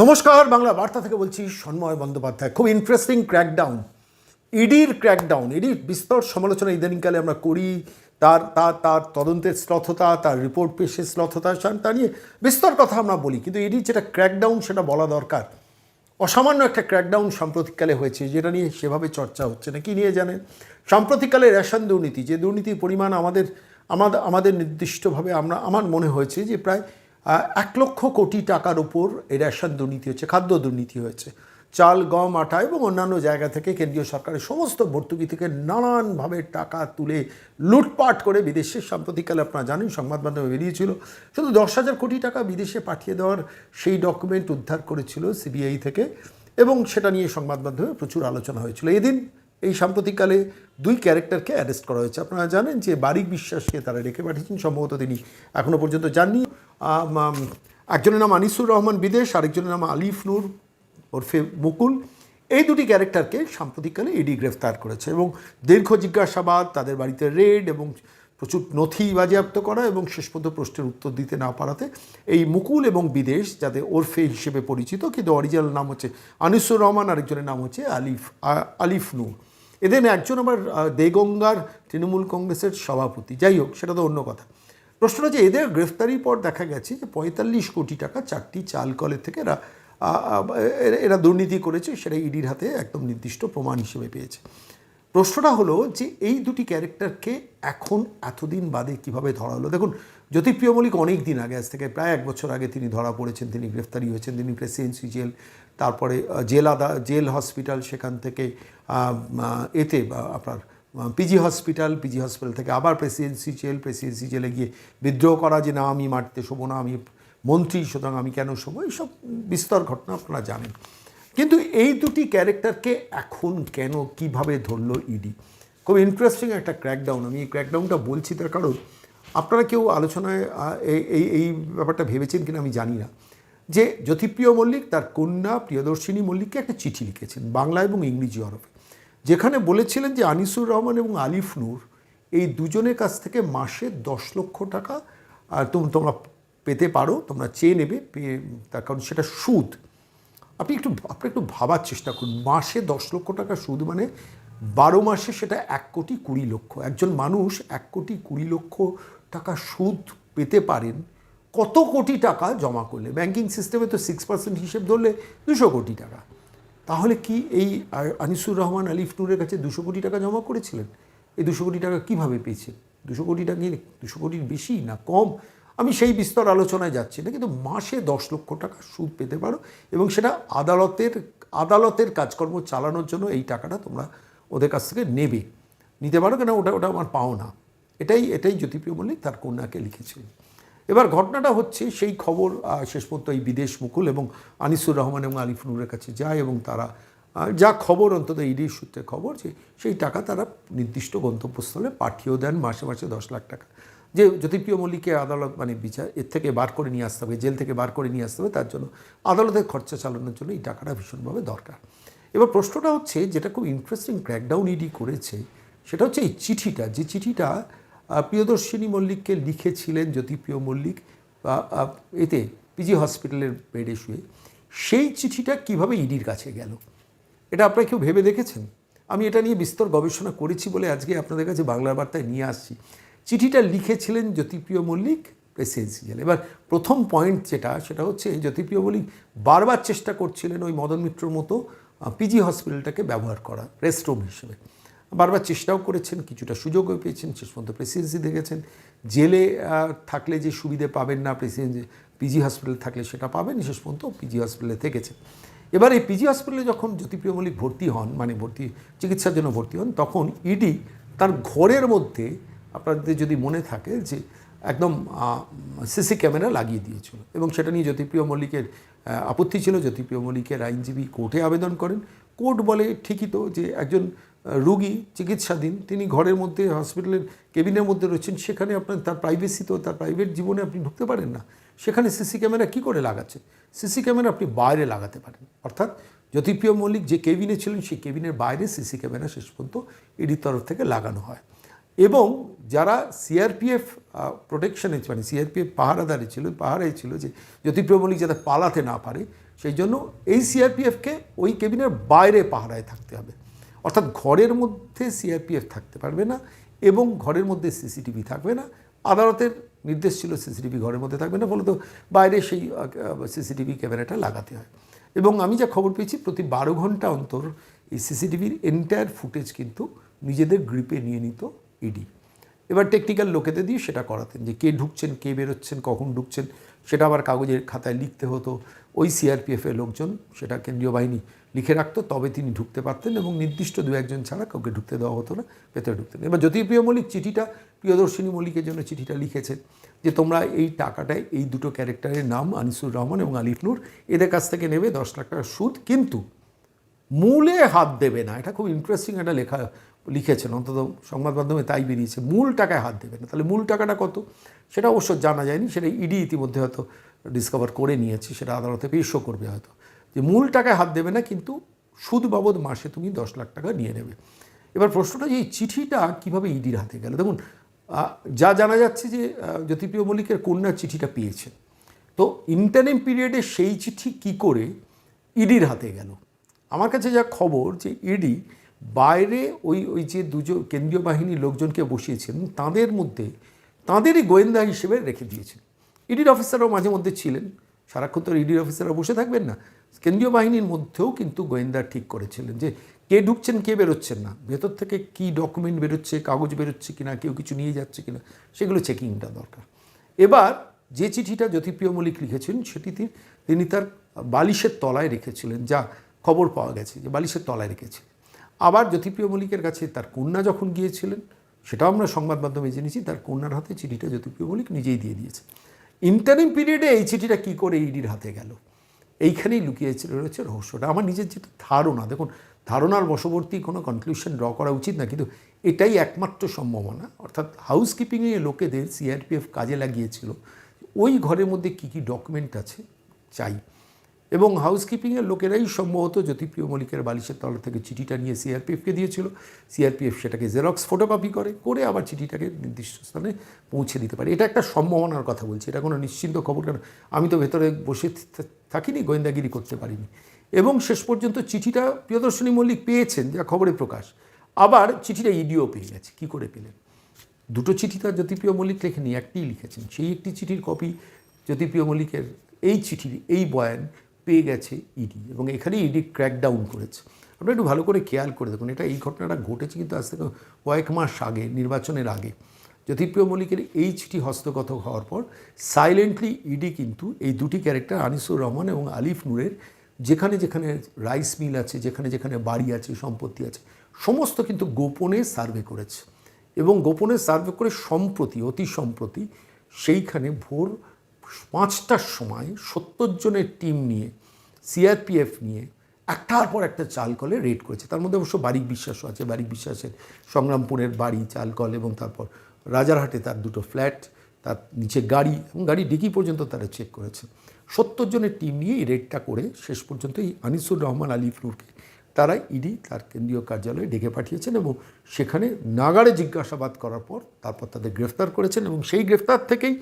নমস্কার, বাংলা বার্তা থেকে বলছি সন্ময় বন্দ্যোপাধ্যায়। খুব ইন্টারেস্টিং ক্র্যাকডাউন ইডির ক্র্যাকডাউন ইডির বিস্তর সমালোচনা ইদানিংকালে আমরা করি। তার তার তার তদন্তের শ্লথতা, তার রিপোর্ট পেশের শ্লথতা তা নিয়ে বিস্তর কথা আমরা বলি। কিন্তু ইডির যেটা ক্র্যাকডাউন সেটা বলা দরকার। অসামান্য একটা ক্র্যাকডাউন সাম্প্রতিককালে হয়েছে, যেটা নিয়ে সেভাবে চর্চা হচ্ছে না। কি নিয়ে জানেন সাম্প্রতিককালে রেশন দুর্নীতি, যে দুর্নীতির পরিমাণ আমাদের আমাদের আমাদের নির্দিষ্টভাবে আমরা, আমার মনে হয়েছে যে প্রায় এক লক্ষ কোটি টাকার ওপর এই রেশন দুর্নীতি হচ্ছে, খাদ্য দুর্নীতি হয়েছে। চাল, গম, আটা এবং অন্যান্য জায়গা থেকে কেন্দ্রীয় সরকারের সমস্ত ভর্তুকি থেকে নানানভাবে টাকা তুলে লুটপাট করে বিদেশে সাম্প্রতিককালে আপনারা জানেন, সংবাদ মাধ্যমে বেরিয়েছিল। শুধু দশ হাজার কোটি টাকা বিদেশে পাঠিয়ে দেওয়ার সেই ডকুমেন্ট উদ্ধার করেছিল সিবিআই থেকে এবং সেটা নিয়ে সংবাদ মাধ্যমে প্রচুর আলোচনা হয়েছিল। এদিন এই সাম্প্রতিককালে দুই ক্যারেক্টারকে অ্যারেস্ট করা হয়েছে। আপনারা জানেন যে বারিক বিশ্বাসকে তারা রেখে পাঠিয়েছেন, সম্ভবত তিনি এখনও পর্যন্ত যাননি। একজনের নাম আনিসুর রহমান বিদেশ, আরেকজনের নাম আলিফ নূর ওরফে মুকুল। এই দুটি ক্যারেক্টারকে সাম্প্রতিককালে ইডি গ্রেফতার করেছে এবং দীর্ঘ জিজ্ঞাসাবাদ, তাদের বাড়িতে রেড এবং প্রচুর নথি বাজেয়াপ্ত করা এবং শেষ পর্যন্ত প্রশ্নের উত্তর দিতে না পারাতে এই মুকুল এবং বিদেশ, যাদের ওরফে হিসেবে পরিচিত, কিন্তু অরিজিনাল নাম হচ্ছে আনিসুর রহমান, আরেকজনের নাম হচ্ছে আলিফ আলিফ নূর। এদের একজন আবার দেগঙ্গার তৃণমূল কংগ্রেসের সভাপতি। যাই হোক, সেটা তো অন্য কথা। প্রশ্নটা যে এদের গ্রেফতারির পর দেখা গেছে যে পঁয়তাল্লিশ কোটি টাকা চারটি চাল কলের থেকে এরা এরা- দুর্নীতি করেছে, সেটা ইডির হাতে একদম নির্দিষ্ট প্রমাণ হিসেবে পেয়েছে। প্রশ্নটা হলো যে এই দুটি ক্যারেক্টারকে এখন এতদিন বাদে কীভাবে ধরা হলো? দেখুন, জ্যোতিপ্রিয় মল্লিক অনেক দিন আগে, আজ থেকে প্রায় এক বছর আগে তিনি ধরা পড়েছেন, তিনি গ্রেফতারি হয়েছেন, তিনি প্রেসিডেন্সি জেল, তারপরে জেল আদা, জেল হসপিটাল সেখান থেকে এতে আপনার পিজি হসপিটাল পিজি হসপিটাল থেকে আবার প্রেসিডেন্সি জেল প্রেসিডেন্সি জেলে গিয়ে বিদ্রোহ করা যে না, আমি মারতে শোবো না, আমি মন্ত্রী, সুতরাং আমি কেন শোবো, এইসব বিস্তর ঘটনা আপনারা জানেন। কিন্তু এই দুটি ক্যারেক্টারকে এখন কেন, কীভাবে ধরল ইডি খুব ইন্টারেস্টিং একটা ক্র্যাকডাউন আমি এই ক্র্যাকডাউনটা বলছি তার কারণ, আপনারা কেউ আলোচনায় এই এই এই ব্যাপারটা ভেবেছেন কিনা আমি জানি না। যে জ্যোতিপ্রিয় মল্লিক, তার কন্যা প্রিয়দর্শিনী মল্লিককে একটা চিঠি লিখেছেন বাংলা এবং ইংরেজি হরফে যেখানে বলেছিলেন যে আনিসুর রহমান এবং আলিফ নূর এই দুজনের কাছ থেকে মাসে দশ লক্ষ টাকা তোমরা পেতে পারো, তোমরা চেয়ে নেবে তার কারণ সেটা সুদ। আপনি একটু আপনি একটু ভাবার চেষ্টা করুন। মাসে দশ লক্ষ টাকা সুদ মানে বারো মাসে সেটা এক কোটি কুড়ি লক্ষ। একজন মানুষ এক কোটি কুড়ি লক্ষ টাকা সুদ পেতে পারেন, কত কোটি টাকা জমা করলে? ব্যাংকিং সিস্টেমে তো সিক্স পার্সেন্ট হিসেব ধরলে দুশো কোটি টাকা। তাহলে কি এই আনিসুর রহমান আলিফ নূরের কাছে দুশো কোটি টাকা জমা করেছিলেন? এই দুশো কোটি টাকা কীভাবে পেয়েছেন দুশো কোটি টাকা দুশো কোটির বেশি না কম? আমি সেই বিস্তর আলোচনায় যাচ্ছি। না কিন্তু মাসে দশ লক্ষ টাকা সুদ পেতে পারো এবং সেটা আদালতের আদালতের কাজকর্ম চালানোর জন্য এই টাকাটা তোমরা ওদের কাছ থেকে নেবে। নিতে পারো কেন? ওটা ওটা আমার পাও না এটাই এটাই জ্যোতিপ্রিয় মল্লিক তার কন্যাকে লিখেছিলেন এবার ঘটনাটা হচ্ছে, সেই খবর শেষ পর্যন্ত এই বিদেশ মুকুল এবং আনিসুর রহমান এবং আলিফ নূরের কাছে যায় এবং তারা যা খবর, অন্তত ইডির সূত্রে খবর যে সেই টাকা তারা নির্দিষ্ট গন্তব্যস্থলে পাঠিয়েও দেন, মাসে মাসে দশ লাখ টাকা। যে জ্যোতিপ্রিয় মল্লিককে আদালত মানে বিচার, এর থেকে বার করে নিয়ে আসতে হবে, জেল থেকে বার করে নিয়ে আসতে হবে, তার জন্য আদালতের খরচা চালানোর জন্য এই টাকাটা ভীষণভাবে দরকার। এবার প্রশ্নটা হচ্ছে, যেটা খুব ইন্টারেস্টিং ক্র্যাকডাউন ইডি করেছে, সেটা হচ্ছে এই চিঠিটা, যে চিঠিটা প্রিয়দর্শিনী মল্লিককে লিখেছিলেন জ্যোতিপ্রিয় মল্লিক এতে পিজি হসপিটালের বেডে শুয়ে। সেই চিঠিটা কীভাবে ইডির কাছে গেল? এটা আপনারা কেউ ভেবে দেখেছেন? আমি এটা নিয়ে বিস্তর গবেষণা করেছি বলে আজকে আপনাদের কাছে বাংলার বার্তায় নিয়ে আসছি। চিঠিটা লিখেছিলেন জ্যোতিপ্রিয় মল্লিক প্রেসিডেন্সি জেলে এবার প্রথম পয়েন্ট যেটা, সেটা হচ্ছে জ্যোতিপ্রিয় মল্লিক বারবার চেষ্টা করছিলেন ওই মদন মিত্রর মতো পিজি হসপিটালটাকে ব্যবহার করা রেস্ট রুম হিসেবে। বারবার চেষ্টাও করেছেন, কিছুটা সুযোগও পেয়েছেন, শেষ পর্যন্ত প্রেসিডেন্সি দেখেছেন। জেলে থাকলে যে সুবিধে পাবেন না, প্রেসিডেন্সি, পিজি হসপিটালে থাকলে সেটা পাবেন, শেষ পর্যন্ত পিজি হসপিটালে থেকেছেন। এবার এই পিজি হসপিটালে যখন জ্যোতিপ্রিয় মল্লিক ভর্তি হন মানে ভর্তি, চিকিৎসার জন্য ভর্তি হন, তখন ইডি তার ঘরের মধ্যে, আপনাদের যদি মনে থাকে যে একদম সিসি ক্যামেরা লাগিয়ে দিয়েছিল এবং সেটা নিয়ে জ্যোতিপ্রিয় মল্লিকের আপত্তি ছিল। জ্যোতিপ্রিয় মল্লিকের আইনজীবী কোর্টে আবেদন করেন। কোর্ট বলে ঠিকই তো যে একজন রুগী চিকিৎসাধীন, তিনি ঘরের মধ্যে, হসপিটালের কেবিনের মধ্যে রয়েছেন, সেখানে আপনার তার প্রাইভেসি তো, তার প্রাইভেট জীবনে আপনি ঢুকতে পারেন না। সেখানে সিসি ক্যামেরা কী করে লাগাচ্ছেন সিসি ক্যামেরা আপনি বাইরে লাগাতে পারেন। অর্থাৎ জ্যোতিপ্রিয় মল্লিক যে কেবিনে ছিলেন, সেই কেবিনের বাইরে সিসি ক্যামেরা শেষ পর্যন্ত ইডির তরফ থেকে লাগানো হয়। এবং যারা সিআরপিএফ প্রোটেকশনে মানে সিআরপিএফ পাহারাদারে ছিল পাহারায় ছিল যে জ্যোতিপ্রিয় মল্লিক যাতে পালাতে না পারে, সেই জন্য এই সিআরপিএফকে ওই কেবিনের বাইরে পাহারায় থাকতে হবে। অর্থাৎ ঘরের মধ্যে সিআরপিএফ থাকতে পারবে না এবং ঘরের মধ্যে সিসিটিভি থাকবে না। আদালতের নির্দেশ ছিল সিসিটিভি ঘরের মধ্যে থাকবে না, ফলত বাইরে সেই সিসিটিভি ক্যামেরাটা লাগাতে হয়। এবং আমি যা খবর পেয়েছি, প্রতি বারো ঘণ্টা অন্তর এই সিসিটিভির এন্টায়ার ফুটেজ কিন্তু নিজেদের গ্রিপে নিয়ে নিত ইডি এবার টেকনিক্যাল লোকেদের দিয়ে সেটা করাতেন যে কে ঢুকছেন, কে বেরোচ্ছেন, কখন ঢুকছেন, সেটা আবার কাগজের খাতায় লিখতে হতো। ওই সিআরপিএফের লোকজন, সেটা কেন্দ্রীয় বাহিনী লিখে রাখতো, তবে তিনি ঢুকতে পারতেন এবং নির্দিষ্ট দু একজন ছাড়া কাউকে ঢুকতে দেওয়া হতো না, ভেতরে ঢুকতেন এবার জ্যোতিপ্রিয় মল্লিক চিঠিটা, প্রিয়দর্শিনী মল্লিকের জন্য চিঠিটা লিখেছেন যে, তোমরা এই টাকাটায় এই দুটো ক্যারেক্টারের নাম আনিসুর রহমান এবং আলিফ নূর, এদের কাছ থেকে নেবে দশ লাখ টাকার সুদ, কিন্তু মূলে হাত দেবে না। এটা খুব ইন্টারেস্টিং একটা লেখা লিখেছেন, অন্তত সংবাদ মাধ্যমে তাই বেরিয়েছে, মূল টাকায় হাত দেবে না। তাহলে মূল টাকাটা কত? সেটা অবশ্য জানা যায়নি, সেটা ইডি ইতিমধ্যে হয়তো ডিসকভার করে নিয়েছে, সেটা আদালতে পেশও করবে হয়তো। যে মূল টাকায় হাত দেবে না, কিন্তু সুদ বাবদ মাসে তুমি দশ লাখ টাকা নিয়ে নেবে। এবার প্রশ্নটা যে এই চিঠিটা কীভাবে ইডির হাতে গেল? দেখুন যা জানা যাচ্ছে যে জ্যোতিপ্রিয় মল্লিকের কন্যার চিঠিটা পেয়েছেন। তো ইন্টারিম পিরিয়ডে সেই চিঠি কি করে ইডির হাতে গেল? আমার কাছে যা খবর যে ইডি বাইরে ওই ওই যে দুজন কেন্দ্রীয় বাহিনীর লোকজনকে বসিয়েছেন, তাদের মধ্যে, তাঁদেরই গোয়েন্দা হিসেবে রেখে দিয়েছেন। ইডির অফিসাররাও মাঝে মধ্যে ছিলেন। সারাক্ষণ তো ইডির অফিসাররা বসে থাকবেন না। কেন্দ্রীয় বাহিনীর মধ্যেও কিন্তু গোয়েন্দা ঠিক করেছিলেন যে কে ঢুকছেন, কে বেরোচ্ছেন না। ভেতর থেকে কি ডকুমেন্ট বেরোচ্ছে, কাগজ বেরোচ্ছে কিনা, কেউ কিছু নিয়ে যাচ্ছে কিনা, সেগুলো চেকিংটা দরকার। এবার যে চিঠিটা জ্যোতিপ্রিয় মল্লিক লিখেছেন সেটি তিনি- তার বালিশের তলায় রেখেছিলেন, যা খবর পাওয়া গেছে যে বালিশের তলায় রেখেছিলেন আবার জ্যোতিপ্রিয় মল্লিকের কাছে তার কন্যা যখন গিয়েছিলেন, সেটাও আমরা সংবাদ মাধ্যমে জেনেছি, তার কন্যার হাতে চিঠিটা জ্যোতিপ্রিয় মল্লিক নিজেই দিয়ে দিয়েছে। ইন্টারিম পিরিয়ডে এই চিঠিটা কী করে ইডির হাতে গেল? এইখানেই লুকিয়েছিল, রয়েছে রহস্যটা। আমার নিজের যেটা ধারণা, দেখুন, ধারণার বশবর্তী কোনো কনক্লুশন ড্র করা উচিত না, কিন্তু এটাই একমাত্র সম্ভাবনা। অর্থাৎ হাউসকিপিংয়ে লোকেদের সিআরপিএফ কাজে লাগিয়েছিল। ওই ঘরের মধ্যে কী কী ডকুমেন্ট আছে, চাই। এবং হাউসকিপিংয়ের লোকেরাই সম্ভবত জ্যোতিপ্রিয় মল্লিকের বালিশের তলা থেকে চিঠিটা নিয়ে সিআরপিএফকে দিয়েছিল। সিআরপিএফ সেটাকে জেরক্স ফটোকপি করে করে আবার চিঠিটাকে নির্দিষ্ট স্থানে পৌঁছে দিতে পারে। এটা একটা সম্ভাবনার কথা বলছি, এটা কোনো নিশ্চিন্ত খবর কেন? আমি তো ভেতরে বসে থাকিনি, গোয়েন্দাগিরি করতে পারিনি। এবং শেষ পর্যন্ত চিঠিটা প্রিয়দর্শনী মল্লিক পেয়েছেন, যা খবরে প্রকাশ। আবার চিঠিটা ইডিও পেয়ে গেছে, কী করে পেলেন? দুটো চিঠি তার জ্যোতিপ্রিয় মল্লিক লেখেনি একটিই লিখেছেন। সেই একটি চিঠির কপি জ্যোতিপ্রিয় মল্লিকের এই চিঠির, এই বয়ান পেয়ে গেছে ইডি এবং এখানেই ইডি ক্র্যাকডাউন করেছে। আপনারা একটু ভালো করে খেয়াল করে দেখুন, এটা এই ঘটনাটা ঘটেছে কিন্তু আজ থেকে কয়েক মাস আগে, নির্বাচনের আগে। জ্যোতিপ্রিয় মল্লিকের এই চিঠি হস্তগত হওয়ার পর সাইলেন্টলি ইডি কিন্তু এই দুটি ক্যারেক্টার আনিসুর রহমান এবং আলিফ নূরের যেখানে যেখানে রাইস মিল আছে, যেখানে যেখানে বাড়ি আছে, সম্পত্তি আছে, সমস্ত কিন্তু গোপনে সার্ভে করেছে। এবং গোপনে সার্ভে করে সম্প্রতি, অতি সম্প্রতি সেইখানে ভোর পাঁচটার সময় সত্তর জনের টিম নিয়ে সিআরপিএফ নিয়ে একটার পর একটা চালকলে রেড করেছে। তার মধ্যে অবশ্য বারিক বিশ্বাসও আছে। বারিক বিশ্বাসের সংগ্রামপুরের বাড়ি চালকল এবং তারপর রাজারহাটে তার দুটো ফ্ল্যাট তার নিচে গাড়ি এবং গাড়ি ডিকি পর্যন্ত তারা চেক করেছে। সত্তর জনের টিম নিয়ে এই রেডটা করে শেষ পর্যন্ত এই আনিসুর রহমান আলী ফ্লুরকে তারা ইডি তার কেন্দ্রীয় কার্যালয়ে ডেকে পাঠিয়েছেন এবং সেখানে নাগাড়ে জিজ্ঞাসাবাদ করার পর তারপর তাদের গ্রেফতার করেছেন এবং সেই গ্রেফতার থেকেই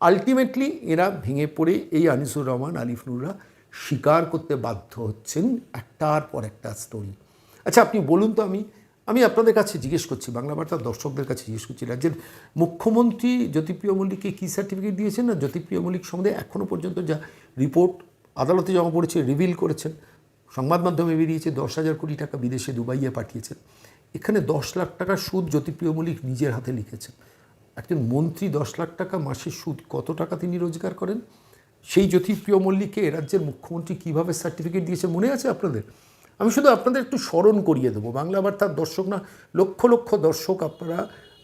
আলটিমেটলি এরা ভেঙে পড়ে এই আনিসুর রহমান, আলিফ নুররা স্বীকার করতে বাধ্য হচ্ছেন একটার পর একটা স্টোরি আচ্ছা আপনি বলুন তো আমি আমি আপনাদের কাছে জিজ্ঞেস করছি, বাংলা বার্তার দর্শকদের কাছে জিজ্ঞেস করছি, রাজ্যের মুখ্যমন্ত্রী জ্যোতিপ্রিয় মল্লিককে কী সার্টিফিকেট দিয়েছেন না জ্যোতিপ্রিয় মল্লিক সম্বন্ধে এখনও পর্যন্ত যা রিপোর্ট আদালতে জমা পড়েছে রিভিল করেছেন। সংবাদ মাধ্যমে বেরিয়েছে, দশ হাজার কোটি টাকা বিদেশে দুবাইয়ে পাঠিয়েছেন। এখানে দশ লাখ টাকার সুদ জ্যোতিপ্রিয় মল্লিক নিজের হাতে লিখেছেন। একজন মন্ত্রী দশ লাখ টাকা মাসের সুদ কত টাকা তিনি রোজগার করেন? সেই জ্যোতিপ্রিয় মল্লিককে রাজ্যের মুখ্যমন্ত্রী কীভাবে সার্টিফিকেট দিয়েছে মনে আছে আপনাদের? আমি শুধু আপনাদের একটু স্মরণ করিয়ে দেবো। বাংলা বার্তার দর্শক না, লক্ষ লক্ষ দর্শক আপনারা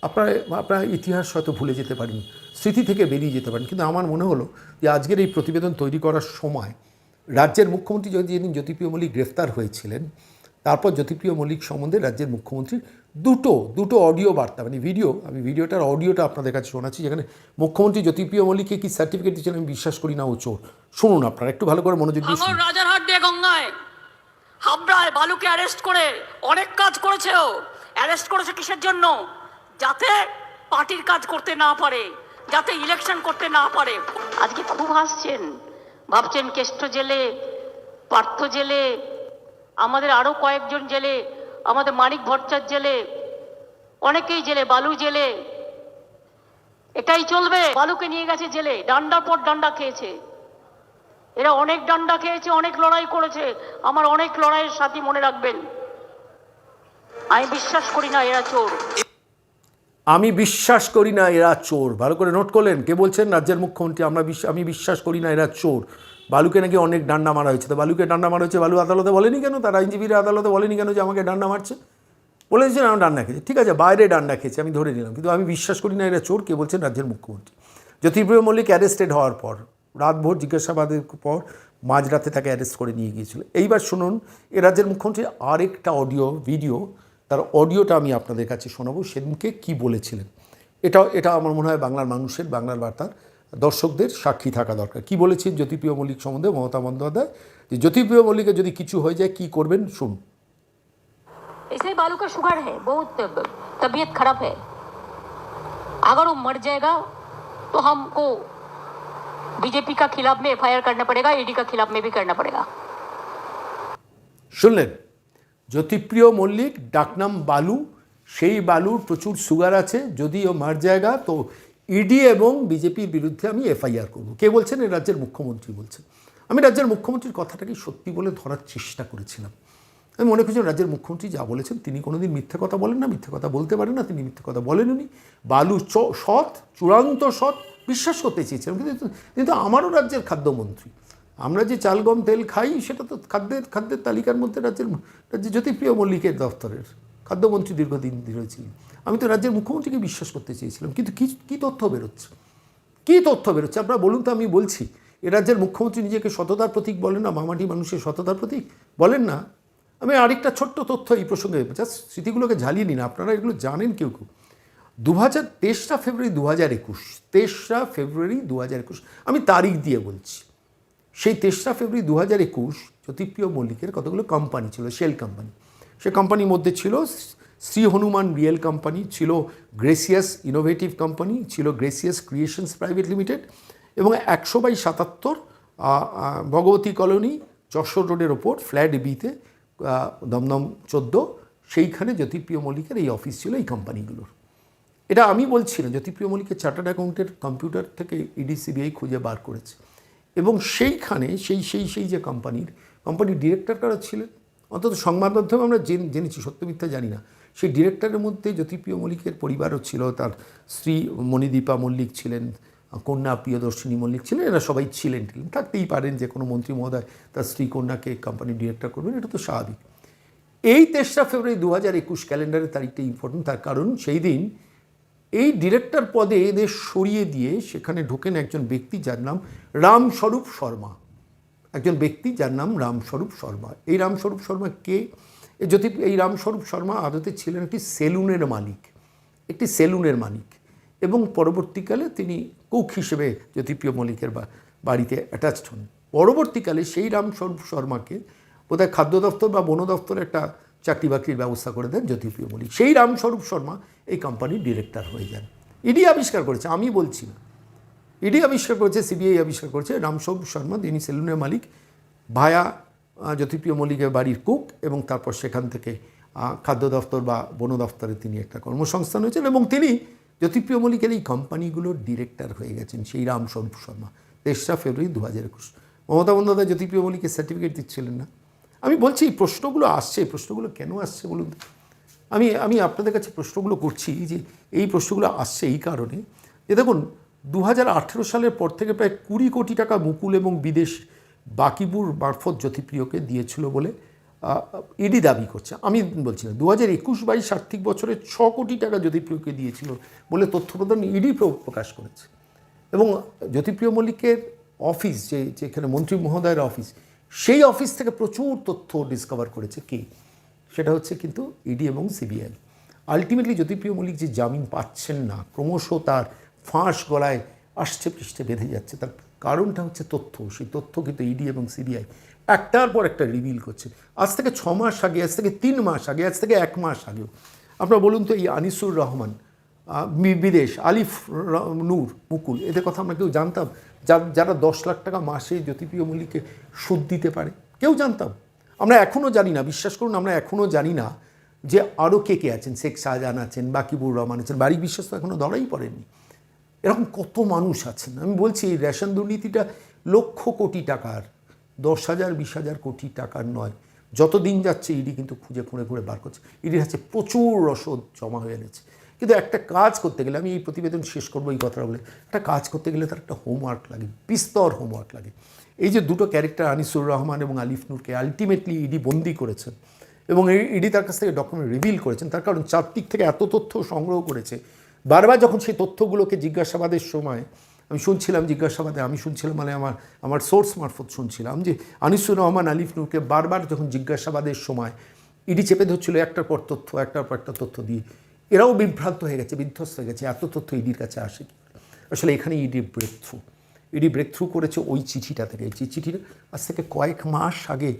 আপনারা আপনারা ইতিহাস হয়তো ভুলে যেতে পারেন, স্মৃতি থেকে বেরিয়ে যেতে পারেন। কিন্তু আমার মনে হলো যে আজকের এই প্রতিবেদন তৈরি করার সময় রাজ্যের মুখ্যমন্ত্রী যদি যেদিন জ্যোতিপ্রিয় মল্লিক গ্রেফতার হয়েছিলেন, তারপর জ্যোতিপ্রিয় মল্লিক সম্বন্ধে রাজ্যের মুখ্যমন্ত্রীর দুটো দুটো অডিও বার্তা মানে ভিডিও আমি ভিডিওটার অডিওটা আপনাদের কাছে শোনাচ্ছি যেখানে মুখ্যমন্ত্রী জ্যোতিপ্রিয় মল্লিককে কি সার্টিফিকেট দিচ্ছেন আমি বিশ্বাস করি না ও চোর। শুনুন আপনারা একটু ভালো করে মনোযোগ দিয়ে শুনুন। রাজারহাট দিয়ে গঙ্গায় হাবড়ায় বালুকে অ্যারেস্ট করে অনেক কাজ করেছে ও। অ্যারেস্ট করেছে কিসের জন্য? যাতে পার্টির কাজ করতে না পারে যাতে ইলেকশন করতে না পারে। আজকে খুব হাসছেন ভাবছেন কেষ্ট জেলে পার্থ জেলে আমাদের আরও কয়েকজন জেলে আমাদের মানিক ভট্টার জেলে, অনেকেই জেলে, বালু জেলে, এটাই চলবে। বালুকে নিয়ে গেছে জেলে ডান্ডার পর ডান্ডা খেয়েছে। এরা অনেক ডান্ডা খেয়েছে, অনেক লড়াই করেছে। আমার অনেক লড়াইয়ের সাথী মনে রাখবেন। আমি বিশ্বাস করি না এরা চোর। আমি বিশ্বাস করি না এরা চোর। ভালো করে নোট করলেন। কে বলছেন? রাজ্যের মুখ্যমন্ত্রী, আমরা আমি বিশ্বাস করি না এরা চোর। বালুকে নাকি অনেক ডান্ডা মারা হয়েছে। তো বালুকে ডান্ডা মারা হয়েছে, বালু আদালতে বলেনি কেন? তার আইনজীবীরা আদালতে বলেনি কেন যে আমাকে ডান্ডা মারছে? বলেছেন আমি ডান্ডা খেয়েছি। ঠিক আছে, বাইরে ডান্ডা খেয়েছি, আমি ধরে নিলাম। কিন্তু আমি বিশ্বাস করি না এরা চোর। কে বলছেন? রাজ্যের মুখ্যমন্ত্রী। জ্যোতিপ্রিয় মল্লিক অ্যারেস্টেড হওয়ার পর, রাতভর জিজ্ঞাসাবাদের পর মাঝরাতে তাকে অ্যারেস্ট করে নিয়ে গিয়েছিল। এইবার শুনুন, এ রাজ্যের মুখ্যমন্ত্রী আরেকটা অডিও ভিডিও তার অডিওটা আমি আপনাদের কাছে শোনাবো সেদিনকে কি বলেছিলেন এটা এটা আমার মনে হয় বাংলার মানুষের বাংলার বার্তার দর্শকদের সাক্ষী থাকা দরকার কি বলেছেন জ্যোতিপ্রিয় মল্লিক সম্বন্ধে মমতা বন্দ্যোপাধ্যায় যে জ্যোতিপ্রিয় মল্লিকের যদি কিছু হয়ে যায় কি করবেন শুন इसलिए बालू का शुगर है बहुत तबीयत खराब है अगर वो मर जाएगा तो हमको बीजेपी का खिलाफ में एफआईआर करना पड़ेगा ईडी का खिलाफ में भी करना पड़ेगा শুনলেন জ্যোতিপ্রিয় মল্লিক ডাকনাম বালু। সেই বালুর প্রচুর সুগার আছে। যদি ও মার জায়গা, তো ইডি এবং বিজেপির বিরুদ্ধে আমি এফআইআর করব। কে বলছেন? এই রাজ্যের মুখ্যমন্ত্রী বলছেন। আমি রাজ্যের মুখ্যমন্ত্রীর কথাটাকে সত্যি বলে ধরার চেষ্টা করেছিলাম। আমি মনে করছি রাজ্যের মুখ্যমন্ত্রী যা বলেছেন, তিনি কোনোদিন মিথ্যে কথা বলেন না, মিথ্যে কথা বলতে পারেন না, তিনি মিথ্যে কথা বলেননি বালু চ, সৎ, চূড়ান্ত সৎ, বিশ্বাস করতে চেয়েছিলাম। কিন্তু কিন্তু আমারও রাজ্যের খাদ্যমন্ত্রী। আমরা যে চাল, গম, তেল খাই, সেটা তো খাদ্যের খাদ্যের তালিকার মধ্যে রাজ্যের রাজ্যের জ্যোতিপ্রিয় মল্লিকের দফতরের খাদ্যমন্ত্রী দীর্ঘদিন ধরে ছিলেন। আমি তো রাজ্যের মুখ্যমন্ত্রীকে বিশ্বাস করতে চেয়েছিলাম। কিন্তু কী কী তথ্য বেরোচ্ছে? কী তথ্য বেরোচ্ছে? আপনারা বলুন তো, আমি বলছি, এ রাজ্যের মুখ্যমন্ত্রী নিজেকে সততার প্রতীক বলেন না, মামাটি মানুষের সততার প্রতীক বলেন না? আমি আরেকটা ছোট্ট তথ্য এই প্রসঙ্গে জাস্ট স্মৃতিগুলোকে ঝালিয়ে নিন, আপনারা এগুলো জানেন কেউ কেউ। দু হাজার তেসরা ফেব্রুয়ারি দু হাজার একুশ, তেসরা ফেব্রুয়ারি দু হাজার একুশ, আমি তারিখ দিয়ে বলছি। সেই তেসরা ফেব্রুয়ারি দু হাজার একুশ জ্যোতিপ্রিয় মল্লিকের কতগুলো কোম্পানি ছিল? শেল কোম্পানি সে কোম্পানির মধ্যে ছিল শ্রী হনুমান রিয়েল কোম্পানি ছিল গ্রেসিয়াস ইনোভেটিভ কোম্পানি ছিল গ্রেসিয়াস ক্রিয়েশনস প্রাইভেট লিমিটেড এবং একশো বাই সাতাত্তর ভগবতী কলোনি, যশোর রোডের ওপর, ফ্ল্যাট বিতে দমদম চোদ্দ, সেইখানে জ্যোতিপ্রিয় মল্লিকের এই অফিস ছিল এই কোম্পানিগুলোর এটা আমি বলছি না, জ্যোতিপ্রিয় মল্লিকের চার্টার্ড অ্যাকাউন্টের কম্পিউটার থেকে ইডি সিবিআই খুঁজে বার করেছে। এবং সেইখানে সেই সেই সেই যে কোম্পানির কোম্পানির ডিরেক্টর কারা ছিলেন? অন্তত সংবাদ মাধ্যমে আমরা জেন- জেনেছি, সত্য মিথ্যা জানি না। সেই ডিরেক্টরের মধ্যে জ্যোতিপ্রিয় মল্লিকের পরিবারও ছিল, তার স্ত্রী মণিদীপা মল্লিক ছিলেন, কন্যা প্রিয়দর্শিনী মল্লিক ছিলেন, এরা সবাই ছিলেন, টিলেন। থাকতেই পারেন যে কোনো মন্ত্রী মহোদয় তার স্ত্রী, কন্যাকে কোম্পানির ডিরেক্টর করবেন, এটা তো স্বাভাবিক। এই তেসরা ফেব্রুয়ারি দু হাজার একুশ ক্যালেন্ডারের তারিখটা ইম্পর্টেন্ট তার কারণ সেই দিন এই ডিরেক্টর পদে এদের সরিয়ে দিয়ে সেখানে ঢোকেন একজন ব্যক্তি যার নাম রামস্বরূপ শর্মা। একজন ব্যক্তি যার নাম রামস্বরূপ শর্মা। এই রামস্বরূপ শর্মা কে? যদি এই রামস্বরূপ শর্মা আদতে ছিলেন একটি সেলুনের মালিক, একটি সেলুনের মালিক এবং পরবর্তীকালে তিনি কুক হিসেবে জ্যোতিপ্রিয় বা- বাড়িতে অ্যাটাচড হন। পরবর্তীকালে সেই রামস্বরূপ শর্মাকে বোধহয় খাদ্য দপ্তর বা বন দপ্তরে একটা চাকরি বাকরির ব্যবস্থা করে দেন জ্যোতিপ্রিয় মল্লিক। সেই রামস্বরূপ শর্মা এই কোম্পানির ডিরেক্টর হয়ে যান। ইডি আবিষ্কার করেছে, আমি বলছি না। ইডি আবিষ্কার করেছে সিবিআই আবিষ্কার করেছে, রামস্বরূপ শর্মা, যিনি সেলুনের মালিক, ভায়া জ্যোতিপ্রিয় মল্লিকের বাড়ির কুক এবং তারপর সেখান থেকে খাদ্য দফতর বা বন দফতরে তিনি একটা কর্মসংস্থান হয়েছেন এবং তিনি জ্যোতিপ্রিয় মল্লিকের এই কোম্পানিগুলোর ডিরেক্টর হয়ে গেছেন, সেই রামস্বরূপ শর্মা, তেসরা ফেব্রুয়ারি দু হাজার একুশ। মমতা বন্দ্যোপাধ্যায় জ্যোতিপ্রিয় মল্লিকের সার্টিফিকেট দিচ্ছিলেন না। আমি বলছি, এই প্রশ্নগুলো আসছে, এই প্রশ্নগুলো কেন আসছে বলুন? আমি আমি আপনাদের কাছে প্রশ্নগুলো করছি যে এই প্রশ্নগুলো আসছে এই কারণে যে দেখুন দু হাজার আঠেরো সালের পর থেকে প্রায় কুড়ি কোটি টাকা মুকুল এবং বিদেশ বাকিবুর মারফত জ্যোতিপ্রিয়কে দিয়েছিল বলে ইডি দাবি করছে। আমি বলছি না দু হাজার একুশ বাইশ আর্থিক বছরে ছ কোটি টাকা জ্যোতিপ্রিয়কে দিয়েছিল বলে তথ্য প্রদান ইডি প্রকাশ করেছে। এবং জ্যোতিপ্রিয় মল্লিকের অফিস যে, যেখানে মন্ত্রী মহোদয়ের অফিস, সেই অফিস থেকে প্রচুর তথ্য ডিসকভার করেছে কে? সেটা হচ্ছে কিন্তু ইডি এবং সিবিআই আলটিমেটলি জ্যোতিপ্রিয় মল্লিক যে জামিন পাচ্ছেন না, ক্রমশ তার ফাঁস গলায় আসছে, পৃষ্ঠে বেঁধে যাচ্ছে। তার কারণটা হচ্ছে তথ্য। সেই তথ্য কিন্তু ইডি এবং সিবিআই একটার পর একটা রিভিল করছে। আজ থেকে ছ মাস আগে, আজ থেকে তিন মাস আগে, আজ থেকে এক মাস আগেও। আপনারা বলুন তো এই আনিসুর রহমান বিদেশ, আলিফ নূর, মুকুল, এদের কথা আমরা কেউ জানতাম? যারা দশ লাখ টাকা মাসে জ্যোতিপ্রিয় মল্লিককে সুদ দিতে পারে, কেউ জানতাম? আমরা এখনও জানি না, বিশ্বাস করুন, আমরা এখনও জানি না যে আরও কে কে আছেন। শেখ শাহজাহান আছেন, বাকিবুর রহমান আছেন বাড়ি বিশ্বাস তো এখনও ধরাই পড়েনি এরকম কত মানুষ আছেন? আমি বলছি, এই রেশন দুর্নীতিটা লক্ষ কোটি টাকার, দশ হাজার, বিশ হাজার কোটি টাকার নয়। যত দিন যাচ্ছে ইডি কিন্তু খুঁজে খুঁড়ে খুঁড়ে বার করছে। ইডির কাছে প্রচুর রসদ জমা হয়ে গেছে কিন্তু একটা কাজ করতে গেলে, আমি এই প্রতিবেদন শেষ করব এই কথাটা বলে, একটা কাজ করতে গেলে তার একটা হোমওয়ার্ক লাগে, বিস্তর হোমওয়ার্ক লাগে। এই যে দুটো ক্যারেক্টার আনিসুর রহমান এবং আলিফ নূরকে আলটিমেটলি ইডি বন্দি করেছেন এবং ইডি তার কাছ থেকে ডকুমেন্ট রিভিল করেছেন তার কারণ চারদিক থেকে এত তথ্য সংগ্রহ করেছে। বারবার যখন সেই তথ্যগুলোকে জিজ্ঞাসাবাদের সময় আমি শুনছিলাম, জিজ্ঞাসাবাদে আমি শুনছিলাম মানে আমার আমার সোর্স মারফত শুনছিলাম যে আনিসুর রহমান আলিফ নূরকে বারবার যখন জিজ্ঞাসাবাদের সময় ইডি চেপে ধরছিল, একটার পর তথ্য, একটার পর একটা তথ্য দিয়ে, এরাও বিভ্রান্ত হয়ে গেছে, বিধ্বস্ত হয়ে গেছে, এত তথ্য ইডির কাছে আসে আসলে এখানে ED breakthrough ED breakthrough করেছে ওই চিঠিটা থেকে। এই চিঠিটা আজ থেকে কয়েক মাস আগে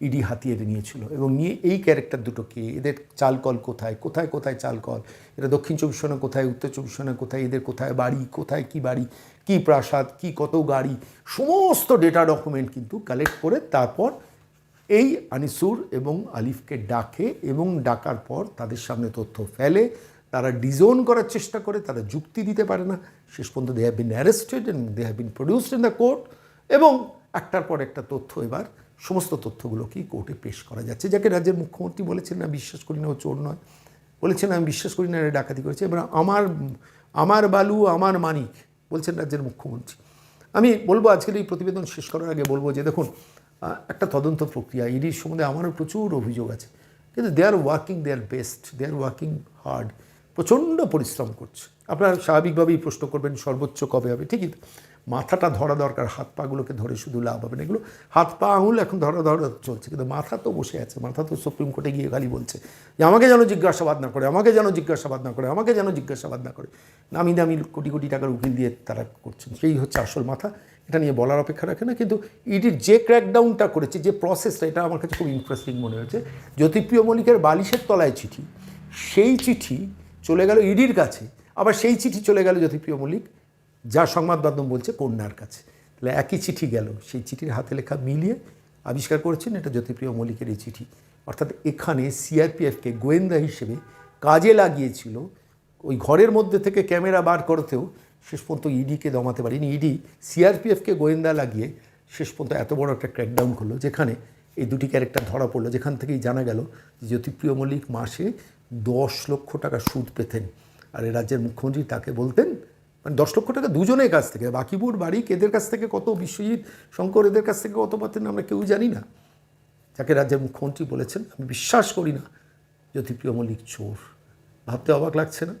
ইডি হাতিয়ে নিয়েছিল এবং নিয়ে এই ক্যারেক্টার দুটো কে? এদের চালকল কোথায়? কোথায় কোথায় চালকল? এরা দক্ষিণ চব্বিশ পরগনা কোথায়? উত্তর চব্বিশ পরগনা কোথায়? এদের কোথায় বাড়ি? কোথায় কি বাড়ি? কি প্রাসাদ? কি কত গাড়ি? সমস্ত ডেটা ডকুমেন্ট কিন্তু কালেক্ট করে তারপর এই আনিসুর এবং আলিফকে ডাকে এবং ডাকার পর তাদের সামনে তথ্য ফেলে। তারা ডিজোন করার চেষ্টা করে, তারা যুক্তি দিতে পারে না। শেষ পর্যন্ত they have been arrested and they have been produced in the court এবং একটার পর একটা তথ্য এবার, সমস্ত তথ্যগুলোকেই কোর্টে পেশ করা যাচ্ছে, যাকে রাজ্যের মুখ্যমন্ত্রী বলেছেন না, বিশ্বাস করি না, ও চোর নয়, বলেছেন আমি বিশ্বাস করি না, এরা ডাকাতি করেছে, এবার আমার আমার বালু, আমার মানিক বলছেন রাজ্যের মুখ্যমন্ত্রী। আমি বলব আজকের এই প্রতিবেদন শেষ করার আগে বলব যে দেখুন একটা তদন্ত প্রক্রিয়া, ইডির সম্বন্ধে আমারও প্রচুর অভিযোগ আছে, কিন্তু they are working they are best they are working hard প্রচণ্ড পরিশ্রম করছে। আপনারা স্বাভাবিকভাবেই প্রশ্ন করবেন, সর্বোচ্চ কবে হবে? ঠিকই মাথাটা ধরা দরকার, হাত পাগুলোকে ধরে শুধু লাভ হবে না। এগুলো হাত পা, আঙুল এখন ধরা ধরা চলছে, কিন্তু মাথা তো বসে আছে, মাথা তো সুপ্রিম কোর্টে গিয়ে খালি বলছে যে আমাকে যেন জিজ্ঞাসাবাদ না করে, আমাকে যেন জিজ্ঞাসাবাদ না করে, আমাকে যেন জিজ্ঞাসাবাদ না করে। নামি দামি কোটি কোটি টাকার উকিল দিয়ে তারা করছেন। সেই হচ্ছে আসল মাথা। এটা নিয়ে বলার অপেক্ষা রাখে না, কিন্তু ইডির যে ক্র্যাকডাউনটা করেছে, যে প্রসেসটা এটা আমার কাছে খুব ইন্টারেস্টিং মনে হয়েছে। জ্যোতিপ্রিয় মল্লিকের বালিশের তলায় চিঠি, সেই চিঠি চলে গেল ইডির কাছে, আবার সেই চিঠি চলে গেল জ্যোতিপ্রিয় মল্লিক, যা সংবাদ মাধ্যম বলছে কন্যার কাছে। তাহলে একই চিঠি গেল, সেই চিঠির হাতে লেখা মিলিয়ে আবিষ্কার করেছেন এটা জ্যোতিপ্রিয় মল্লিকের এই চিঠি। অর্থাৎ এখানে সিআরপিএফকে গোয়েন্দা হিসেবে কাজে লাগিয়েছিল, ওই ঘরের মধ্যে থেকে ক্যামেরা বার করতেও শেষ পর্যন্ত ইডিকে দমাতে পারিনি। ইডি সিআরপিএফকে গোয়েন্দা লাগিয়ে শেষ পর্যন্ত এত বড় একটা ক্র্যাকডাউন করল, যেখানে এই দুটি ক্যারেক্টার ধরা পড়ল। যেখান থেকেই জানা গেল যে জ্যোতিপ্রিয় মল্লিক মাসে দশ লক্ষ টাকা সুদ পেতেন। আর এই রাজ্যের মুখ্যমন্ত্রী তাকে বলতেন মানে দশ লক্ষ টাকা দুজনের কাছ থেকে বাকিপুর বাড়ি এদের কাছ থেকে কত, বিশ্বজিৎ শঙ্কর এদের কাছ থেকে কত পাতেন আমরা কেউ জানি না। যাকে রাজ্যের মুখ্যমন্ত্রী বলেছেন, আমি বিশ্বাস করি না, জ্যোতিপ্রিয় মল্লিক চোর। ভাবতে অবাক লাগছে না?